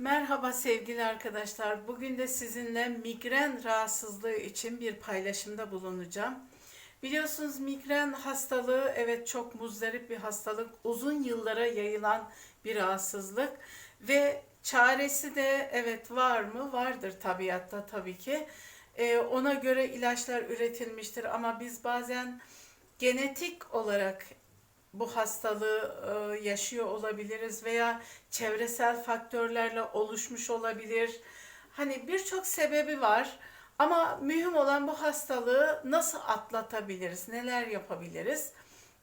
Merhaba sevgili arkadaşlar. Bugün de sizinle migren rahatsızlığı için bir paylaşımda bulunacağım. Biliyorsunuz migren hastalığı evet çok muzdarip bir hastalık. Uzun yıllara yayılan bir rahatsızlık ve çaresi de evet var mı? Vardır tabiatta tabii ki. Ee, ona göre ilaçlar üretilmiştir ama biz bazen genetik olarak bu hastalığı e, yaşıyor olabiliriz veya çevresel faktörlerle oluşmuş olabilir. Hani birçok sebebi var ama mühim olan bu hastalığı nasıl atlatabiliriz, neler yapabiliriz?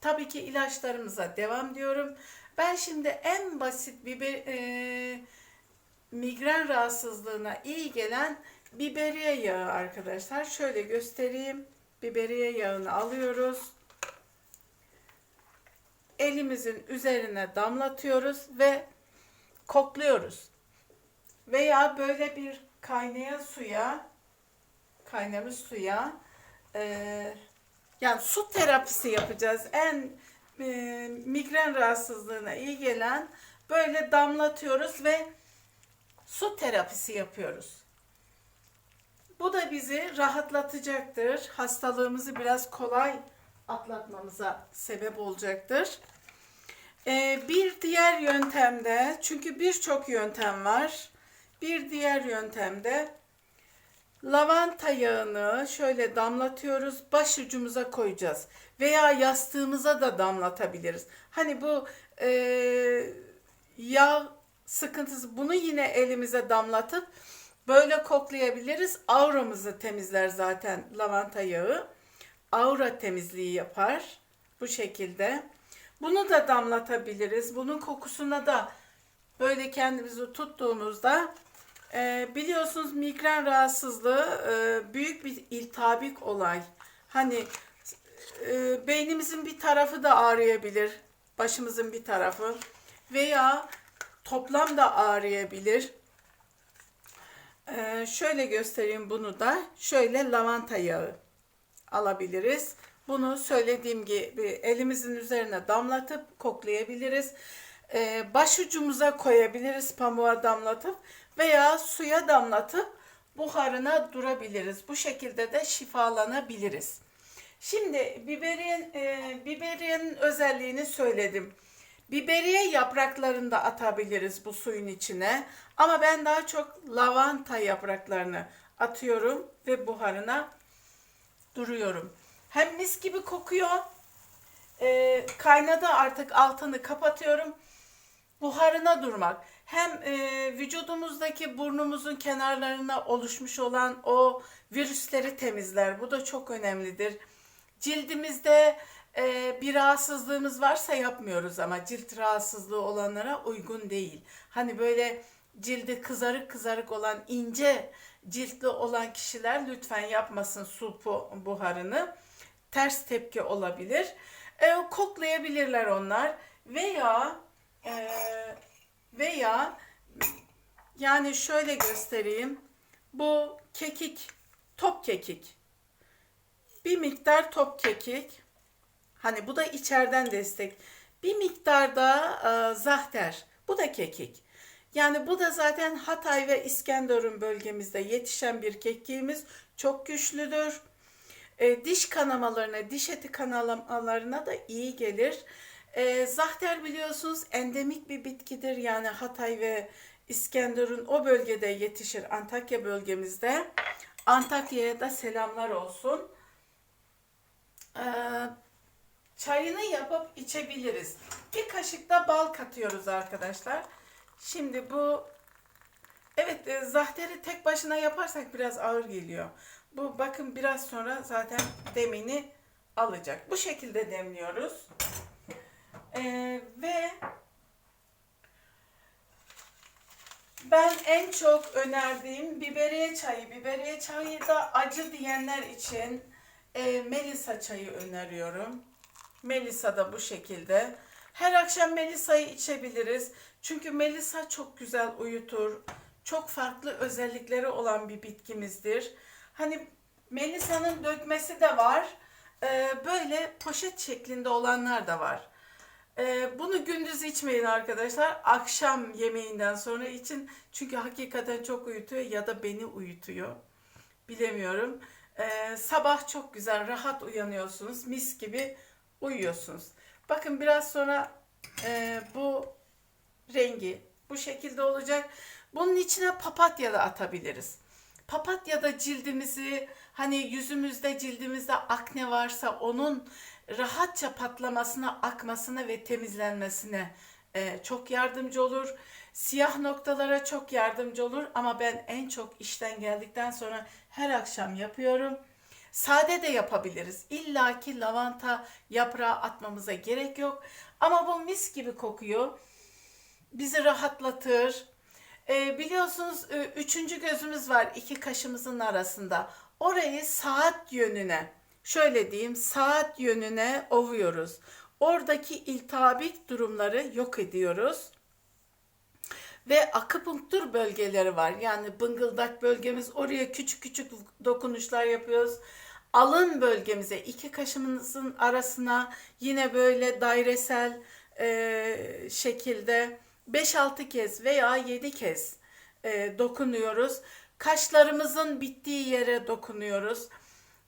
Tabii ki ilaçlarımıza devam diyorum. Ben şimdi en basit bir be- e, migren rahatsızlığına iyi gelen biberiye yağı arkadaşlar. Şöyle göstereyim. Biberiye yağını alıyoruz elimizin üzerine damlatıyoruz ve kokluyoruz. Veya böyle bir kaynayan suya, kaynamış suya, e, yani su terapisi yapacağız. En e, migren rahatsızlığına iyi gelen böyle damlatıyoruz ve su terapisi yapıyoruz. Bu da bizi rahatlatacaktır. Hastalığımızı biraz kolay atlatmamıza sebep olacaktır. Ee, bir diğer yöntemde, çünkü birçok yöntem var. Bir diğer yöntemde lavanta yağını şöyle damlatıyoruz, başucumuza koyacağız. Veya yastığımıza da damlatabiliriz. Hani bu e, yağ sıkıntısı, bunu yine elimize damlatıp böyle koklayabiliriz. Auramızı temizler zaten lavanta yağı aura temizliği yapar. Bu şekilde. Bunu da damlatabiliriz. Bunun kokusuna da böyle kendimizi tuttuğumuzda e, biliyorsunuz migren rahatsızlığı e, büyük bir iltabik olay. Hani e, beynimizin bir tarafı da ağrıyabilir. Başımızın bir tarafı veya toplam da ağrıyabilir. E, şöyle göstereyim bunu da. Şöyle lavanta yağı alabiliriz. Bunu söylediğim gibi elimizin üzerine damlatıp koklayabiliriz. Ee, başucumuza koyabiliriz pamuğa damlatıp veya suya damlatıp buharına durabiliriz. Bu şekilde de şifalanabiliriz. Şimdi biberiyen, e, biberiyenin özelliğini söyledim. Biberiye yapraklarını da atabiliriz bu suyun içine. Ama ben daha çok lavanta yapraklarını atıyorum ve buharına duruyorum. Hem mis gibi kokuyor. E, kaynadı artık altını kapatıyorum. Buharına durmak. Hem e, vücudumuzdaki burnumuzun kenarlarına oluşmuş olan o virüsleri temizler. Bu da çok önemlidir. Cildimizde e, bir rahatsızlığımız varsa yapmıyoruz ama cilt rahatsızlığı olanlara uygun değil. Hani böyle cildi kızarık kızarık olan ince ciltli olan kişiler lütfen yapmasın su buharını. Ters tepki olabilir. E, koklayabilirler onlar veya e, veya yani şöyle göstereyim. Bu kekik, top kekik. Bir miktar top kekik. Hani bu da içeriden destek. Bir miktar da e, zahter. Bu da kekik. Yani bu da zaten Hatay ve İskenderun bölgemizde yetişen bir kekiğimiz çok güçlüdür. E, diş kanamalarına, diş eti kanamalarına da iyi gelir. E, zahter biliyorsunuz endemik bir bitkidir. Yani Hatay ve İskenderun o bölgede yetişir. Antakya bölgemizde. Antakya'ya da selamlar olsun. E, çayını yapıp içebiliriz. Bir kaşık da bal katıyoruz arkadaşlar. Şimdi bu evet e, zahteri tek başına yaparsak biraz ağır geliyor. Bu bakın biraz sonra zaten demini alacak. Bu şekilde demliyoruz. Ee, ve ben en çok önerdiğim biberiye çayı. Biberiye çayı da acı diyenler için e, Melisa çayı öneriyorum. Melisa da bu şekilde. Her akşam Melisa'yı içebiliriz. Çünkü Melisa çok güzel uyutur. Çok farklı özellikleri olan bir bitkimizdir. Hani Melisa'nın dökmesi de var. Ee, böyle poşet şeklinde olanlar da var. Ee, bunu gündüz içmeyin arkadaşlar. Akşam yemeğinden sonra için. Çünkü hakikaten çok uyutuyor ya da beni uyutuyor. Bilemiyorum. Ee, sabah çok güzel rahat uyanıyorsunuz. Mis gibi uyuyorsunuz. Bakın biraz sonra e, bu rengi bu şekilde olacak. Bunun içine papatya da atabiliriz. Papatya da cildimizi hani yüzümüzde cildimizde akne varsa onun rahatça patlamasına, akmasına ve temizlenmesine e, çok yardımcı olur. Siyah noktalara çok yardımcı olur ama ben en çok işten geldikten sonra her akşam yapıyorum. Sade de yapabiliriz. İlla ki lavanta yaprağı atmamıza gerek yok. Ama bu mis gibi kokuyor. Bizi rahatlatır. Ee, biliyorsunuz e, üçüncü gözümüz var iki kaşımızın arasında. Orayı saat yönüne, şöyle diyeyim saat yönüne ovuyoruz. Oradaki iltihabik durumları yok ediyoruz. Ve akupunktur bölgeleri var. Yani bıngıldak bölgemiz oraya küçük küçük dokunuşlar yapıyoruz. Alın bölgemize iki kaşımızın arasına yine böyle dairesel e, şekilde 5-6 kez veya 7 kez e, dokunuyoruz. Kaşlarımızın bittiği yere dokunuyoruz.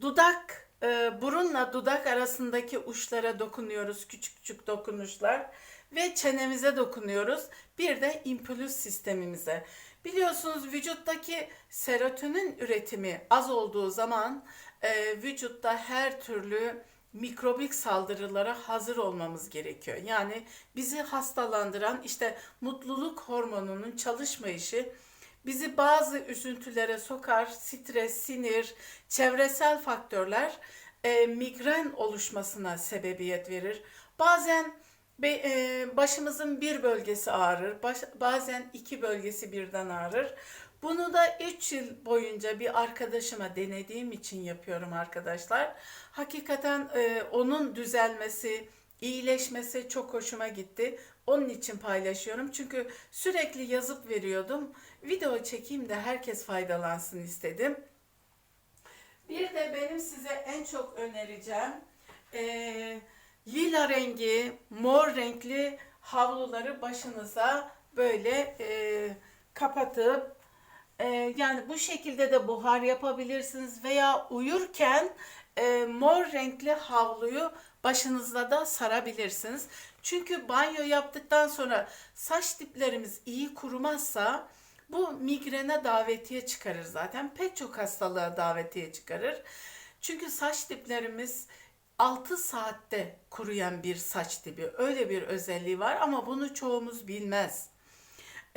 Dudak, e, burunla dudak arasındaki uçlara dokunuyoruz. Küçük küçük dokunuşlar. Ve çenemize dokunuyoruz. Bir de impulus sistemimize. Biliyorsunuz vücuttaki serotonin üretimi az olduğu zaman e, vücutta her türlü mikrobik saldırılara hazır olmamız gerekiyor. Yani bizi hastalandıran işte mutluluk hormonunun çalışmayışı bizi bazı üzüntülere sokar. Stres, sinir, çevresel faktörler e, migren oluşmasına sebebiyet verir. Bazen be, e, başımızın bir bölgesi ağrır, baş, bazen iki bölgesi birden ağrır. Bunu da 3 yıl boyunca bir arkadaşıma denediğim için yapıyorum arkadaşlar. Hakikaten e, onun düzelmesi, iyileşmesi çok hoşuma gitti. Onun için paylaşıyorum. Çünkü sürekli yazıp veriyordum. Video çekeyim de herkes faydalansın istedim. Bir de benim size en çok önereceğim e, lila rengi, mor renkli havluları başınıza böyle e, kapatıp e, yani bu şekilde de buhar yapabilirsiniz veya uyurken e, mor renkli havluyu başınızda da sarabilirsiniz. Çünkü banyo yaptıktan sonra saç diplerimiz iyi kurumazsa bu migrene davetiye çıkarır zaten. Pek çok hastalığa davetiye çıkarır. Çünkü saç diplerimiz 6 saatte kuruyan bir saç dibi. Öyle bir özelliği var ama bunu çoğumuz bilmez.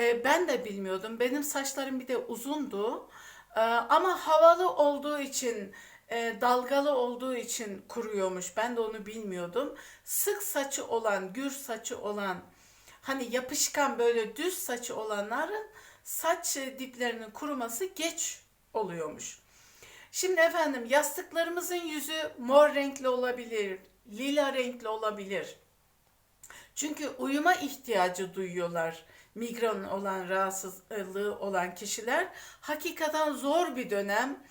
E, ben de bilmiyordum. Benim saçlarım bir de uzundu. E, ama havalı olduğu için, e, dalgalı olduğu için kuruyormuş. Ben de onu bilmiyordum. Sık saçı olan, gür saçı olan, hani yapışkan böyle düz saçı olanların saç diplerinin kuruması geç oluyormuş. Şimdi efendim yastıklarımızın yüzü mor renkli olabilir, lila renkli olabilir. Çünkü uyuma ihtiyacı duyuyorlar migren olan rahatsızlığı olan kişiler. Hakikaten zor bir dönem.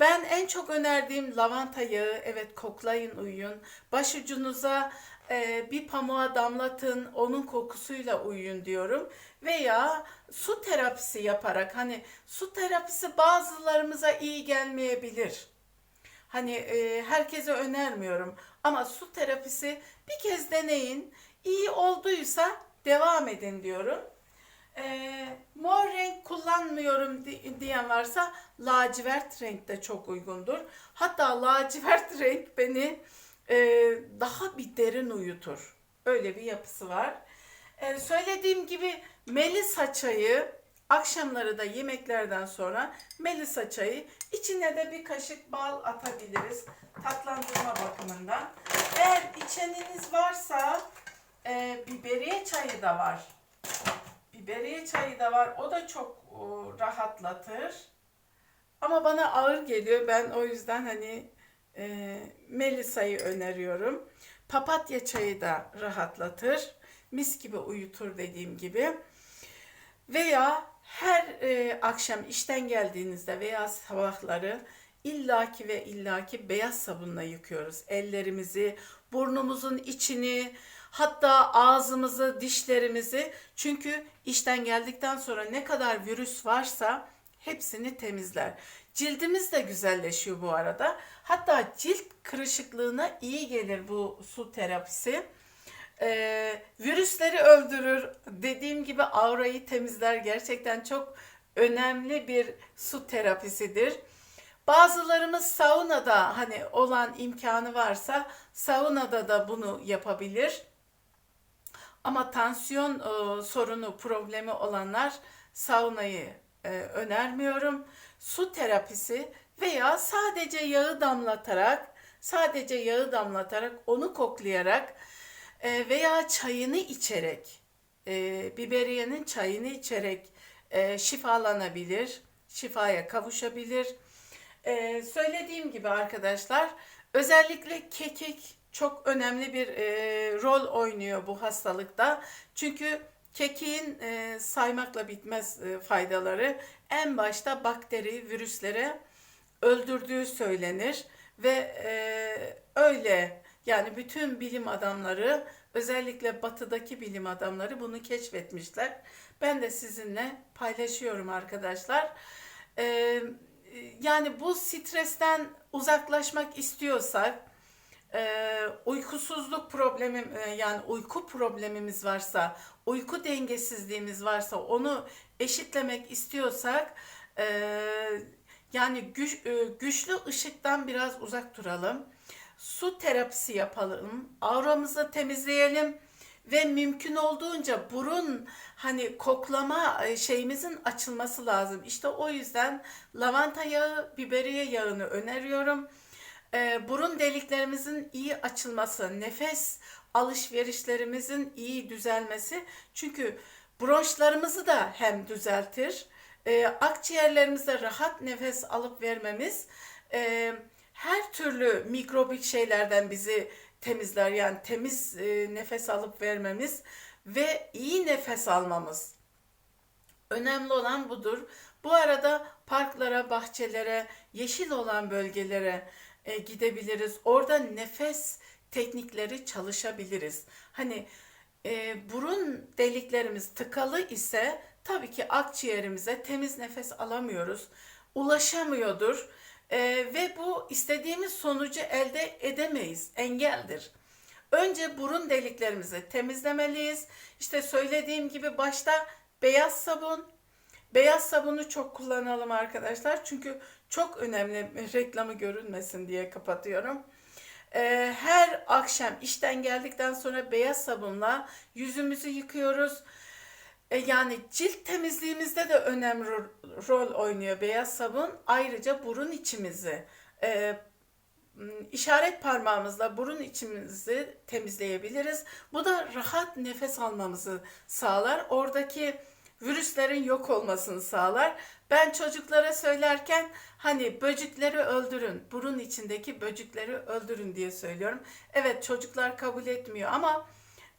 Ben en çok önerdiğim lavanta yağı. Evet koklayın uyuyun. Başucunuza e, bir pamuğa damlatın. Onun kokusuyla uyuyun diyorum. Veya su terapisi yaparak hani su terapisi bazılarımıza iyi gelmeyebilir. Hani e, herkese önermiyorum ama su terapisi bir kez deneyin. İyi olduysa devam edin diyorum. E, mor renk kullanmıyorum diyen varsa lacivert renk de çok uygundur. Hatta lacivert renk beni e, daha bir derin uyutur. Öyle bir yapısı var. E, söylediğim gibi melisa çayı akşamları da yemeklerden sonra melisa çayı içine de bir kaşık bal atabiliriz tatlandırma bakımından. Eğer içeniniz varsa e, biberiye çayı da var. Biberiye çayı da var. O da çok o, rahatlatır. Ama bana ağır geliyor. Ben o yüzden hani e, Melisa'yı öneriyorum. Papatya çayı da rahatlatır. Mis gibi uyutur dediğim gibi. Veya her e, akşam işten geldiğinizde veya sabahları illaki ve illaki beyaz sabunla yıkıyoruz. Ellerimizi, burnumuzun içini, Hatta ağzımızı, dişlerimizi çünkü işten geldikten sonra ne kadar virüs varsa hepsini temizler. Cildimiz de güzelleşiyor bu arada. Hatta cilt kırışıklığına iyi gelir bu su terapisi. Ee, virüsleri öldürür. Dediğim gibi aurayı temizler. Gerçekten çok önemli bir su terapisidir. Bazılarımız saunada hani olan imkanı varsa saunada da bunu yapabilir. Ama tansiyon e, sorunu, problemi olanlar saunayı e, önermiyorum. Su terapisi veya sadece yağı damlatarak, sadece yağı damlatarak, onu koklayarak e, veya çayını içerek, e, biberiyenin çayını içerek e, şifalanabilir, şifaya kavuşabilir. E, söylediğim gibi arkadaşlar, özellikle kekik çok önemli bir e, rol oynuyor bu hastalıkta. Çünkü kekiğin e, saymakla bitmez e, faydaları. En başta bakteri, virüslere öldürdüğü söylenir ve e, öyle yani bütün bilim adamları özellikle batıdaki bilim adamları bunu keşfetmişler. Ben de sizinle paylaşıyorum arkadaşlar. E, yani bu stresten uzaklaşmak istiyorsak e, uykusuzluk problemim e, yani uyku problemimiz varsa, uyku dengesizliğimiz varsa onu eşitlemek istiyorsak e, yani güç, e, güçlü ışıktan biraz uzak duralım. Su terapisi yapalım. Auramızı temizleyelim ve mümkün olduğunca burun hani koklama e, şeyimizin açılması lazım. İşte o yüzden lavanta yağı, biberiye yağını öneriyorum e, burun deliklerimizin iyi açılması, nefes alışverişlerimizin iyi düzelmesi. Çünkü bronşlarımızı da hem düzeltir, e, akciğerlerimizde rahat nefes alıp vermemiz e, her türlü mikrobik şeylerden bizi temizler. Yani temiz e, nefes alıp vermemiz ve iyi nefes almamız. Önemli olan budur. Bu arada parklara, bahçelere, yeşil olan bölgelere, e, gidebiliriz. Orada nefes teknikleri çalışabiliriz. Hani e, burun deliklerimiz tıkalı ise tabii ki akciğerimize temiz nefes alamıyoruz. Ulaşamıyordur. E, ve bu istediğimiz sonucu elde edemeyiz. Engeldir. Önce burun deliklerimizi temizlemeliyiz. İşte söylediğim gibi başta beyaz sabun, Beyaz sabunu çok kullanalım arkadaşlar. Çünkü çok önemli reklamı görünmesin diye kapatıyorum. Ee, her akşam işten geldikten sonra beyaz sabunla yüzümüzü yıkıyoruz. Ee, yani cilt temizliğimizde de önemli rol oynuyor beyaz sabun. Ayrıca burun içimizi, e, işaret parmağımızla burun içimizi temizleyebiliriz. Bu da rahat nefes almamızı sağlar. Oradaki virüslerin yok olmasını sağlar. Ben çocuklara söylerken hani böcekleri öldürün, burun içindeki böcekleri öldürün diye söylüyorum. Evet çocuklar kabul etmiyor ama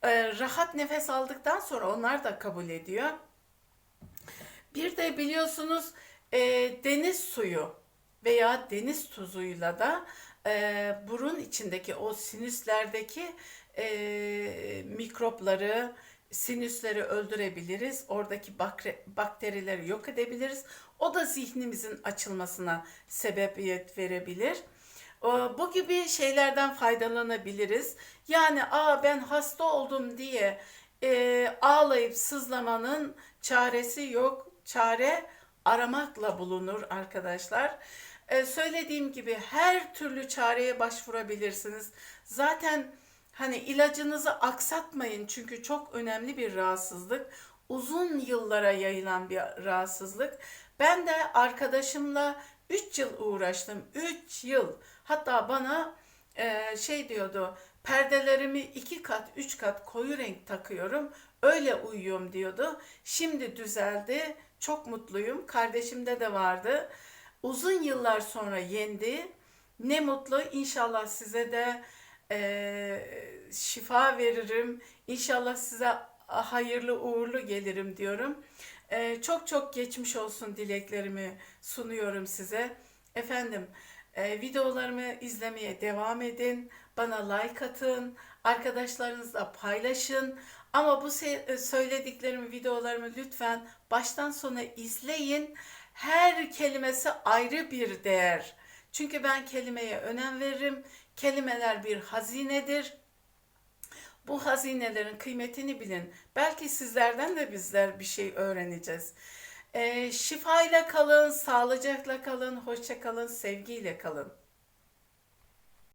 e, rahat nefes aldıktan sonra onlar da kabul ediyor. Bir de biliyorsunuz e, deniz suyu veya deniz tuzuyla da e, burun içindeki o sinüslerdeki e, mikropları, sinüsleri öldürebiliriz. Oradaki bakterileri yok edebiliriz. O da zihnimizin açılmasına sebebiyet verebilir. Bu gibi şeylerden faydalanabiliriz. Yani aa ben hasta oldum diye e, ağlayıp sızlamanın çaresi yok. Çare aramakla bulunur arkadaşlar. E, söylediğim gibi her türlü çareye başvurabilirsiniz. Zaten Hani ilacınızı aksatmayın çünkü çok önemli bir rahatsızlık. Uzun yıllara yayılan bir rahatsızlık. Ben de arkadaşımla 3 yıl uğraştım. 3 yıl. Hatta bana e, şey diyordu. Perdelerimi iki kat, üç kat koyu renk takıyorum. Öyle uyuyorum diyordu. Şimdi düzeldi. Çok mutluyum. Kardeşimde de vardı. Uzun yıllar sonra yendi. Ne mutlu. İnşallah size de e, şifa veririm. İnşallah size hayırlı uğurlu gelirim diyorum. E, çok çok geçmiş olsun dileklerimi sunuyorum size. Efendim e, videolarımı izlemeye devam edin. Bana like atın. Arkadaşlarınızla paylaşın. Ama bu söylediklerimi, videolarımı lütfen baştan sona izleyin. Her kelimesi ayrı bir değer. Çünkü ben kelimeye önem veririm. Kelimeler bir hazinedir. Bu hazinelerin kıymetini bilin. Belki sizlerden de bizler bir şey öğreneceğiz. Ee, şifayla kalın, sağlıcakla kalın, hoşça kalın, sevgiyle kalın.